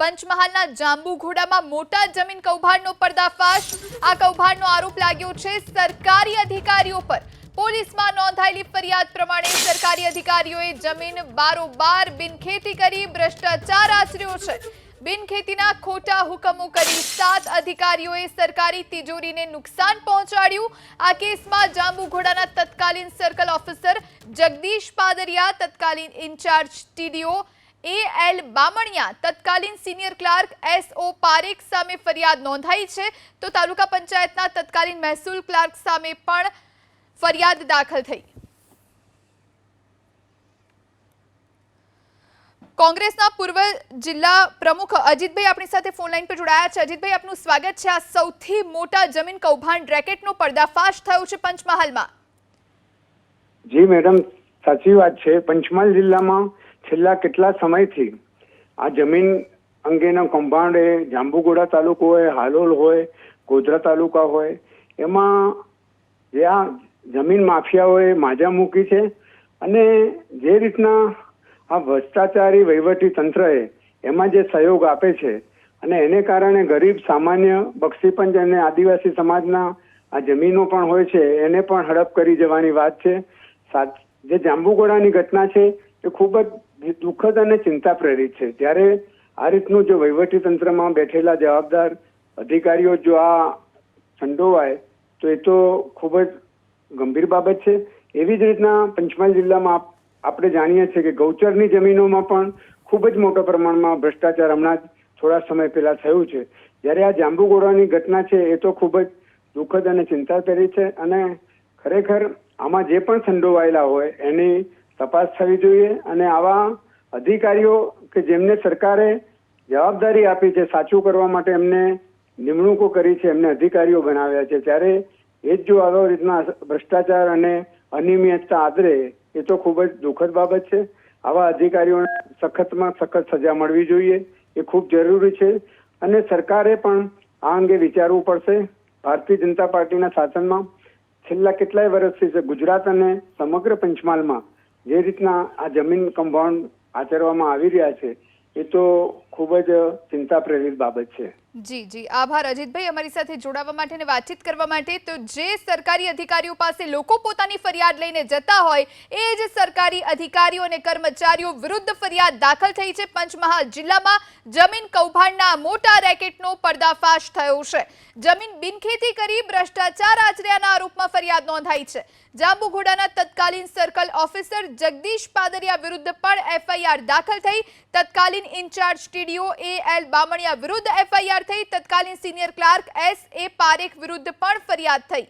પંચમહાલના જાંબુઘોડામાં મોટા જમીન કૌભાંડનો પર્દાફાશ. આ કૌભાંડનો આરોપ લાગ્યો છે સરકારી અધિકારીઓ પર. પોલીસમાં નોંધાયેલી ફરિયાદ પ્રમાણે સરકારી અધિકારીઓએ જમીન બારોબાર બિનખેતી કરી ભ્રષ્ટાચાર આચર્યો છે. બિનખેતીના ખોટા હુકમો કરી સાત અધિકારીઓએ સરકારી તિજોરીને નુકસાન પહોંચાડ્યું. આ કેસમાં જાંબુઘોડાના તત્કાલીન સર્કલ ઓફિસર જગદીશ પાદરિયા, તત્કાલીન incharge TDO A L Bamaniya તત્કાલીન senior clerk S O Parekh સામે ફરિયાદ નોંધાઈ છે. તો તાલુકા પંચાયતના તત્કાલીન મહેસૂલ ક્લાર્ક સામે પણ ફરિયાદ દાખલ થઈ. કોંગ્રેસના પૂર્વ જિલ્લા પ્રમુખ અજીતભાઈ આપણી સાથે ફોન લાઈન પર જોડાયા છે. અજીતભાઈ, આપનું સ્વાગત છે. આ સૌથી મોટા જમીન કૌભાંડ રેકેટનો પર્દાફાશ થયો છે પંચમહાલમાં. જી મેડમ, સાચી વાત છે. પંચમહાલ જિલ્લામાં છેલ્લા કેટલા સમયથી આ જમીન અંગેના કૌભાંડ એ જાંબુગોડા તાલુકો હોય, હાલોલ હોય, ગોધરા તાલુકા હોય, એમાં જે આ જમીન માફિયાઓએ માજા મૂકી છે અને જે રીતના આ ભ્રષ્ટાચારી વહીવટી તંત્રએ એમાં જે સહયોગ આપે છે અને એને કારણે ગરીબ, સામાન્ય બક્ષીપંચ અને આદિવાસી સમાજના આ જમીનો પણ હોય છે, એને પણ હડપ કરી જવાની વાત છે. જે જાંબુગોડાની ઘટના છે, એ ખૂબ જ દુઃખદ અને ચિંતા પ્રેરિત છે. ત્યારે આ રીતનું જો વહીવટી તંત્રમાં બેઠેલા જવાબદાર અધિકારીઓ જો આ સંડોવાય, તો એ તો ખૂબ જ ગંભીર બાબત છે. એવી જ રીતના પંચમહાલ જિલ્લામાં આપણે જાણીએ છીએ કે ગૌચરની જમીનોમાં પણ ખૂબ જ મોટા પ્રમાણમાં ભ્રષ્ટાચાર હમણાં જ થોડા સમય પહેલા થયું છે. જ્યારે આ જાંબુગોળાની ઘટના છે, એ તો ખૂબ જ દુઃખદ અને ચિંતાભરી છે. અને ખરેખર આમાં જે પણ સંડોવાયેલા હોય, એની તપાસ થવી જોઈએ અને આવા અધિકારીઓ કે જેમને સરકારે જવાબદારી આપી છે સાચું કરવા માટે એમને નિમણૂકો કરી છે, એમને અધિકારીઓ બનાવ્યા છે, ત્યારે એ જ જો આવા રીતના ભ્રષ્ટાચાર અને અનિયમિતતા આદરે, એ તો ખૂબ જ દુઃખદ બાબત છે. આવા અધિકારીઓને સખતમાં સખત સજા મળવી જોઈએ, એ ખૂબ જરૂરી છે. અને સરકારે પણ આ અંગે વિચારવું પડશે. ભારતીય જનતા પાર્ટીના શાસનમાં છેલ્લા કેટલાય વર્ષથી છે ગુજરાત અને સમગ્ર પંચમહાલમાં જે રીતના આ જમીન કમ્પાઉન્ડ આચરવામાં આવી રહ્યા છે એ તો ખૂબ જ ચિંતા પ્રેરિત બાબત છે. જી જી. આભાર, અજીતભાઈ. અમારી સાથે જોડાવા માટે અને વાતચીત કરવા માટે તો જે સરકારી અધિકારીઓ પાસે લોકો પોતાની ફરિયાદ લઈને જતા હોય, એ જ સરકારી અધિકારીઓ અને કર્મચારીઓ વિરુદ્ધ ફરિયાદ દાખલ થઈ છે. પંચમહાલ જિલ્લામાં જમીન કૌભાંડના મોટા રેકેટનો પર્દાફાશ થયો છે. જમીન બિનખેતી કરી ભ્રષ્ટાચાર આચર્યાના આરોપમાં ફરિયાદ નોંધાઈ છે. જાંબુઘોડાના તત્કાલીન સર્કલ ઓફિસર જગદીશ પાદરિયા વિરુદ્ધ પણ એફઆઈઆર દાખલ થઈ. તત્કાલીન incharge TDO A L Bamaniya વિરુદ્ધ એફઆઈઆર થઈ. તત્કાલીન senior clerk S A Parekh વિરુદ્ધ પણ ફરિયાદ થઈ.